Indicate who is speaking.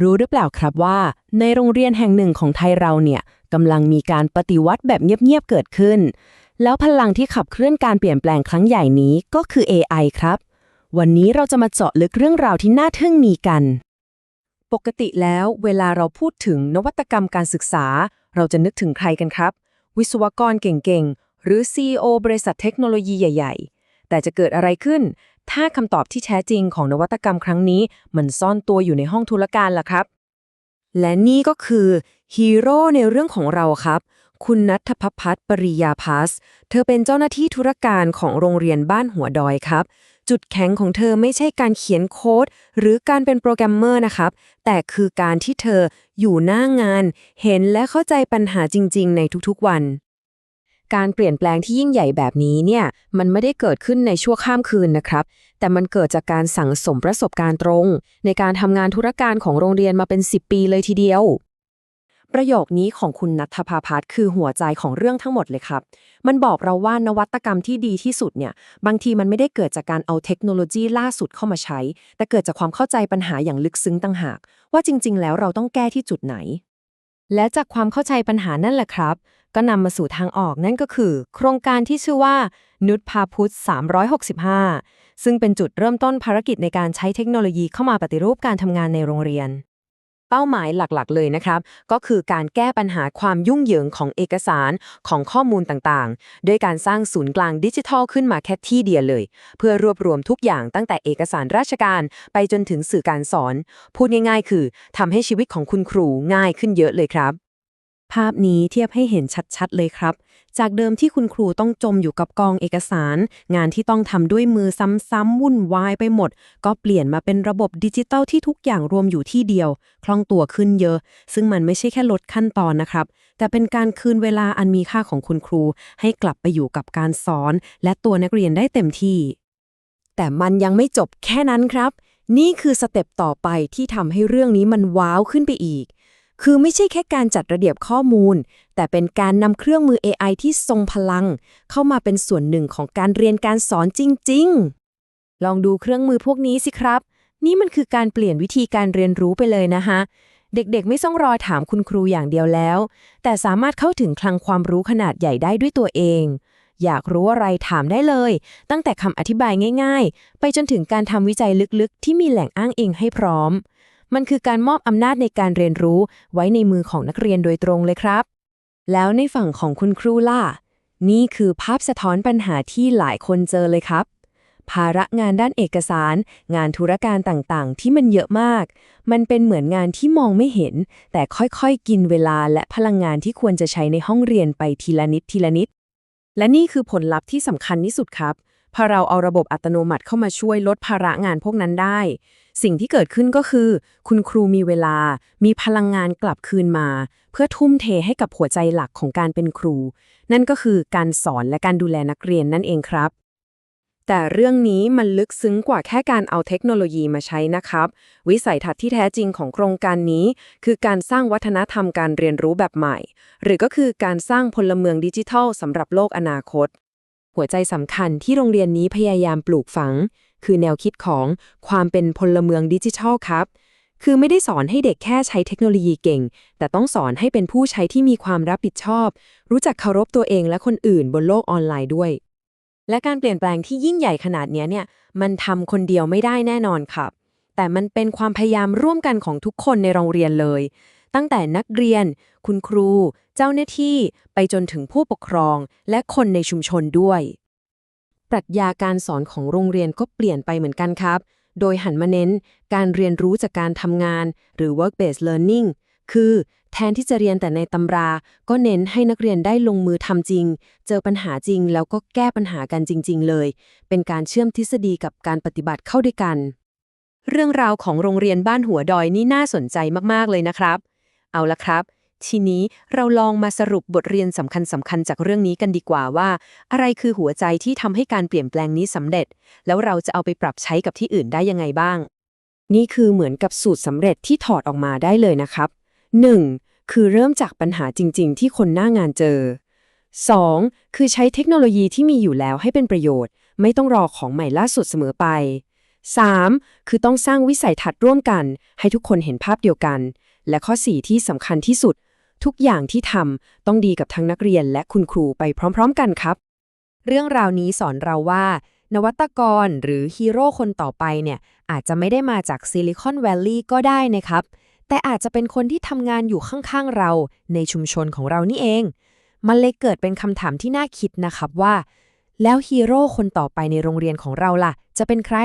Speaker 1: รู้หรือเปล่าครับว่า ในโรงเรียนแห่งหนึ่งของไทยเราเนี่ยกำลังมีการปฏิวัติแบบเงียบๆเกิดขึ้น แล้วพลังที่ขับเคลื่อนการเปลี่ยนแปลงครั้งใหญ่นี้ก็คือ AI ครับ วันนี้เราจะมาเจาะลึกเรื่องราวที่น่าทึ่งนี้กัน ปกติแล้วเวลาเราพูดถึงนวัตกรรมการศึกษา เราจะนึกถึงใครกันครับ วิศวกรเก่งๆ หรือ CEO บริษัทเทคโนโลยีใหญ่ ๆ แต่จะเกิดอะไรขึ้น ถ้าคำตอบที่แท้จริงของนวัตกรรมครั้งนี้ มันซ่อนตัวอยู่ในห้องธุรการล่ะครับ และนี่ก็คือฮีโร่ในเรื่องของเราครับ คุณนัทพพัฒน์ปริยาพัส เธอเป็นเจ้าหน้าที่ธุรการของโรงเรียนบ้านหัวดอยครับจุดแข็งของเธอไม่ใช่การเขียนโค้ด หรือการเป็นโปรแกรมเมอร์นะครับ แต่คือการที่เธออยู่หน้างาน เห็นและเข้าใจปัญหาจริง ๆ ในทุกๆวัน การเปลี่ยนแปลงที่ยิ่งใหญ่แบบนี้เนี่ย มันไม่ได้เกิดขึ้นในชั่วข้ามคืนนะครับ แต่มันเกิดจากการสั่งสมประสบการณ์ตรง ในการทำงานธุรการของโรงเรียนมาเป็น 10 ปีเลยทีเดียว ประโยคนี้ของคุณนัทภาพัฒน์คือหัวใจของเรื่องทั้งหมดเลยครับ มันบอกเราว่านวัตกรรมที่ดีที่สุดเนี่ย บางทีมันไม่ได้เกิดจากการเอาเทคโนโลยีล่าสุดเข้ามาใช้ แต่เกิดจากความเข้าใจปัญหาอย่างลึกซึ้งต่างหาก ว่าจริง ๆ แล้วเราต้องแก้ที่จุดไหน และจากความเข้าใจปัญหานั่นแหละครับ ก็นำมาสู่ทางออกนั่นก็คือ โครงการที่ชื่อว่า นุชพาพุทธ 365 ซึ่งเป็นจุดเริ่มต้นภารกิจในการใช้เทคโนโลยีเข้ามาปฏิรูปการทำงานในโรงเรียน เป้าหมายหลักๆ เลยนะครับ ก็คือการแก้ปัญหาความยุ่งเหยิงของเอกสารของข้อมูลต่างๆ ด้วยการสร้างศูนย์กลางดิจิทัลขึ้นมาแค่ที่เดียวเลย เพื่อรวบรวมทุกอย่างตั้งแต่เอกสารราชการไปจนถึงสื่อการสอน พูดง่ายๆ คือทำให้ชีวิตของคุณครูง่ายขึ้นเยอะเลยครับ ภาพนี้เทียบให้เห็นชัดๆ เลยครับ จากเดิมที่คุณครูต้องจมอยู่กับกองเอกสาร งานที่ต้องทำด้วยมือซ้ำๆวุ่นวายไปหมด ก็เปลี่ยนมาเป็นระบบดิจิตัลที่ทุกอย่างรวมอยู่ที่เดียว คล่องตัวขึ้นเยอะ ซึ่งมันไม่ใช่แค่ลดขั้นตอนนะครับ แต่เป็นการคืนเวลาอันมีค่าของคุณครู ให้กลับไปอยู่กับการสอน และตัวนักเรียนได้เต็มที่ แต่มันยังไม่จบแค่นั้นครับ นี่คือสเต็ปต่อไปที่ทำให้เรื่องนี้มันว้าวขึ้นไปอีก คือไม่ใช่แค่การจัดระเบียบข้อมูล แต่เป็นการนำเครื่องมือ AI ที่ทรงพลัง เข้ามาเป็นส่วนหนึ่งของการเรียนการสอนจริง ๆ ลองดูเครื่องมือพวกนี้สิครับ นี่มันคือการเปลี่ยนวิธีการเรียนรู้ไปเลยนะฮะเด็กๆ ไม่ต้องรอถามคุณครูอย่างเดียวแล้ว แต่สามารถเข้าถึงคลังความรู้ขนาดใหญ่ได้ด้วยตัวเอง อยากรู้อะไรถามได้เลย ตั้งแต่คำอธิบายง่าย ๆ ไปจนถึงการทำวิจัยลึกๆ ที่มีแหล่งอ้างอิงให้พร้อม มันคือการมอบอำนาจในการเรียนรู้ไว้ในมือของนักเรียนโดยตรงเลยครับ แล้วในฝั่งของคุณครูล่ะ นี่คือภาพสะท้อนปัญหาที่หลายคนเจอเลยครับ ภาระงานด้านเอกสาร งานธุรการต่างๆ ที่มันเยอะมาก มันเป็นเหมือนงานที่มองไม่เห็น แต่ค่อยๆ กินเวลาและพลังงานที่ควรจะใช้ในห้องเรียนไปทีละนิดทีละนิด และนี่คือผลลัพธ์ที่สำคัญที่สุดครับ พอเราเอาระบบอัตโนมัติเข้ามาช่วยลดภาระงานพวกนั้นได้ สิ่งที่เกิดขึ้นก็คือ คุณครูมีเวลา มีพลังงานกลับคืนมา เพื่อทุ่มเทให้กับหัวใจหลักของการเป็นครู นั่นก็คือการสอนและการดูแลนักเรียนนั่นเองครับแต่เรื่องนี้มันลึกซึ้งกว่าแค่การเอาเทคโนโลยีมาใช้นะครับ วิสัยทัศน์ที่แท้จริงของโครงการนี้ คือการสร้างวัฒนธรรมการเรียนรู้แบบใหม่ หรือก็คือการสร้างพลเมืองดิจิทัลสำหรับโลกอนาคต หัวใจสำคัญที่โรงเรียนนี้พยายามปลูกฝัง คือแนวคิดของความเป็นพลเมืองดิจิทัลครับ คือไม่ได้สอนให้เด็กแค่ใช้เทคโนโลยีเก่ง แต่ต้องสอนให้เป็นผู้ใช้ที่มีความรับผิดชอบ รู้จักเคารพตัวเองและคนอื่นบนโลกออนไลน์ด้วย และการเปลี่ยนแปลงที่ยิ่งใหญ่ขนาดนี้เนี่ย มันทำคนเดียวไม่ได้แน่นอนครับ แต่มันเป็นความพยายามร่วมกันของทุกคนในโรงเรียนเลย ตั้งแต่นักเรียน คุณครู เจ้าหน้าที่ ไปจนถึงผู้ปกครอง และคนในชุมชนด้วย ปรัชญาการสอนของโรงเรียนก็เปลี่ยนไปเหมือนกันครับ โดยหันมาเน้น การเรียนรู้จากการทำงาน หรือ work based learning คือแทนที่จะเรียนแต่ในตำรา ก็เน้นให้นักเรียนได้ลงมือทำจริง เจอปัญหาจริง แล้วก็แก้ปัญหากันจริง ๆ เลย เป็นการเชื่อมทฤษฎีกับการปฏิบัติเข้าด้วยกัน เรื่องราวของโรงเรียนบ้านหัวดอยนี่น่าสนใจมาก ๆ เลยนะครับ เอาละครับ ทีนี้เราลองมาสรุปบทเรียนสำคัญสำคัญๆจากเรื่องนี้กันดีกว่าว่า อะไรคือหัวใจที่ทำให้การเปลี่ยนแปลงนี้สำเร็จ แล้วเราจะเอาไปปรับใช้กับที่อื่นได้ยังไงบ้าง นี่คือเหมือนกับสูตรสำเร็จที่ถอดออกมาได้เลยนะครับ 1. คือเริ่มจากปัญหาจริง ๆ ที่คนหน้างานเจอ 2. คือใช้เทคโนโลยีที่มีอยู่แล้วให้เป็นประโยชน์ ไม่ต้องรอของใหม่ล่าสุดเสมอไป 3. คือต้องสร้างวิสัยทัศน์ร่วมกัน ให้ทุกคนเห็นภาพเดียวกัน และข้อ 4 ที่สำคัญที่สุด ทุกอย่างที่ทำต้องดีกับทั้งนักเรียนและคุณครูไปพร้อม ๆ กันครับ เรื่องราวนี้สอนเราว่า นวัตกรหรือฮีโร่คนต่อไปเนี่ยอาจจะไม่ได้มาจากซิลิคอนแวลลีย์ก็ได้นะครับ แต่อาจจะเป็นคนที่ทำงานอยู่ข้างๆเรา ในชุมชนของเรานี่เอง มันเลยเกิดเป็นคำถามที่น่าคิดนะครับว่า แล้วฮีโร่คนต่อไปในโรงเรียนของเราล่ะ จะเป็นใคร